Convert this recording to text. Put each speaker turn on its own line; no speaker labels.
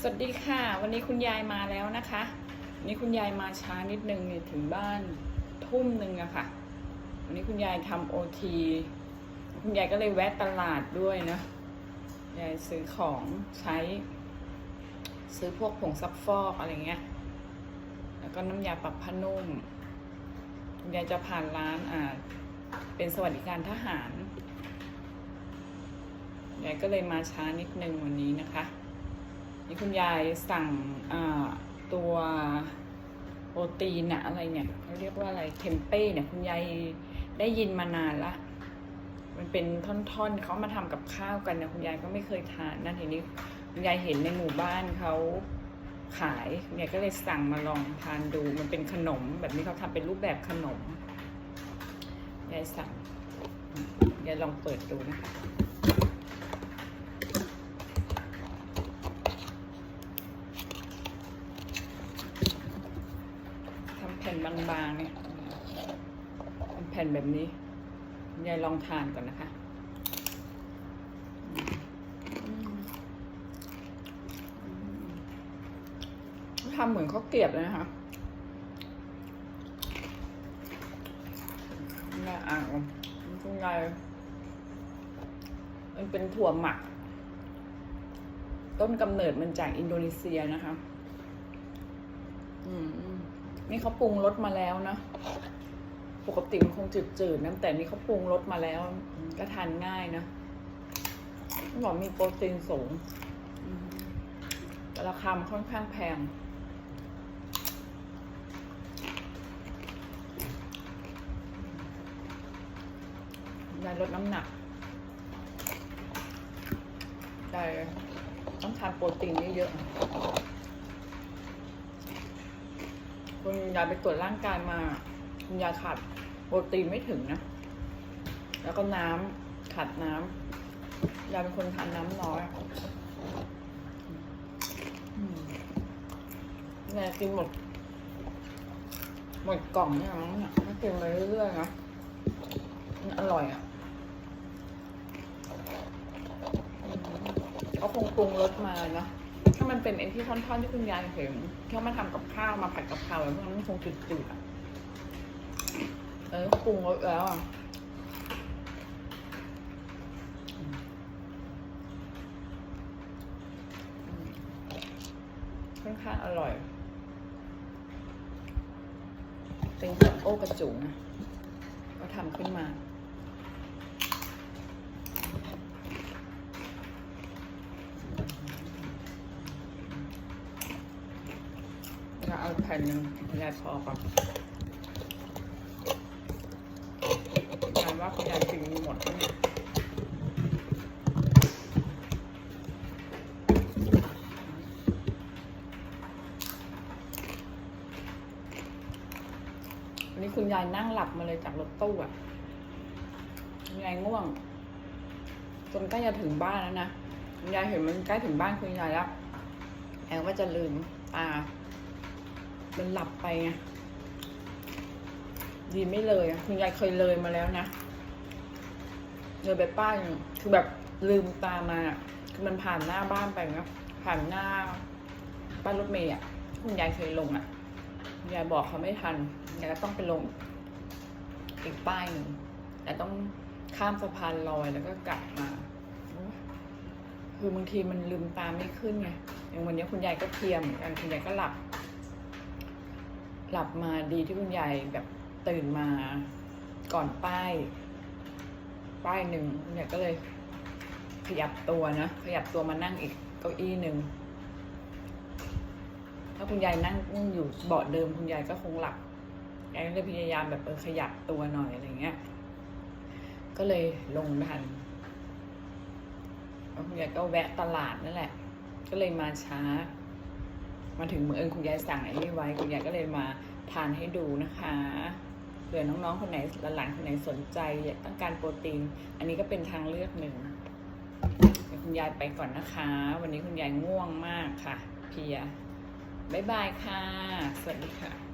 สวัสดีค่ะ วันนี้คุณยายมาแล้วนะคะวันนี้คุณยายมาช้านิดนึงเนี่ยถึงบ้านทุ่มหนึ่งอะค่ะ วันนี้คุณยายทำโอทีคุณยายก็เลยแวะตลาดด้วยนะยายซื้อของใช้ ซื้อพวกผงซักฟอกอะไรเงี้ยแล้วก็น้ำยาปรับผ้านุ่มคุณยายจะผ่านร้านอ่าเป็นสวัสดิการทหารยายก็เลยมาช้านิดนึงวันนี้นะคะ นี่คุณยายสั่งตัวโปรตีนอะอะไรเนี่ยเขาเรียกว่าอะไรเทมเป้เนี่ยคุณยายได้ยินมานานละมันเป็นท่อนๆเขามาทำกับข้าวกันนะคุณยายก็ไม่เคยทานนั่นทีนี้คุณยายเห็นในหมู่บ้านเขาขายคุณยายก็เลยสั่งมาลองทานดูมันเป็นขนม แบบนี้เขาทำเป็นรูปแบบขนมยายสั่งยายลองเปิดดูนะคะ ทำแผ่ นบางๆเนี่ยแผ่นแบบนี้ยายลองทานก่อนนะคะทำเหมือนข้าวเกรียบเลยนะคะนี่อ่างคุณยายมันเป็นถั่วหมัก ต้นกำเนิดมันจากอินโดนีเซียนะคะ อืม นี่เขาปรุงรสมาแล้วนะ ปกติมันคงจืดๆนะแต่นี่เขาปรุงรสมาแล้วก็ทานง่ายนะบอกมีโปรตีนสูงราคามค่อนข้างแพงยายลดน้ำหนักแต่ต้องทานโปรตีนเยอะๆ คุณยายไปตรวจร่างกายมา คุณยายขาดโปรตีนไม่ถึงนะ แล้วก็น้ำขาดน้ำยายเป็นคนทานน้ำน้อยอืมยายกินหมด หมดกล่องเนี่ยมั้งเนี่ยถ้ากินไปเรื่อยๆนะมันอร่อยอะอืมเขาคงปรุงรสมาเนะ ถ้ามันเป็นไอ้ที่ท่อนๆที่คุณยายเห็นเขามาทำกับข้าวมาผัดกับข้าวแล้วมันคงจืดๆอะเออปรุงรสแล้วอะอืมค่อนข้างอร่อย เป็นกับโอกระจุงนะก็ทำขึ้นมา เราเอาแผ่นหนึ่งยายพอก่อนยายว่าคุณยายกินหมดไหมเนี่ยวันนี้คุณยายนั่งหลับมาเลยจากรถตู้อะคุณยายง่วง จนใกล้จะถึงบ้านแล้วนะคุณยายเห็นมันใกล้ถึงบ้านคุณยายแล้วแอบว่าจะลืมตา มันหลับไปไงดีไม่เลยอะคุณยายเคยเลยมาแล้วนะเลยไปป้ายหนึ่งคือแบบลืมตามาคือมันผ่านหน้าบ้านไปนะผ่านหน้าบ้านรถเมย์อะคุณยายเคยลงอะคุณยายบอกเขาไม่ทันยายก็ต้องไปลงอีกป้ายหนึ่งแต่ต้องข้ามสะพานลอยแล้วก็กลับมา คือบางทีมันลืมตาไม่ขึ้นไงอย่างวันนี้คุณยายก็เพียมอนกันคุณยายก็หลับ หลับมาดีที่คุณยายแบบตื่นมาก่อนป้าย ป้ายหนึ่งคุณยายก็เลยขยับตัวนะขยับตัวมานั่งอีกเก้าอี้หนึ่งถ้าคุณยายนั่งอยู่เบาะเดิมคุณยายก็คงหลับยายก็เลยพยายามแบบเออขยับตัวหน่อยอะไรเงี้ย ก็เลยลงทันแล้วคุณยายก็แวะตลาดนั่นแหละ ก็เลยมาช้า มาถึงเมื่อเอิญคุณยายสั่งไอ้นี่ไว้คุณยายก็เลยมาทานให้ดูนะคะเผื่อน้องๆคนไหนหลานๆคนไหนสนใจต้องการโปรตีน อันนี้ก็เป็นทางเลือกหนึ่งเดี๋ยวคุณยายไปก่อนนะคะ วันนี้คุณยายง่วงมากค่ะ เพียบ๊ายบายค่ะ สวัสดีค่ะ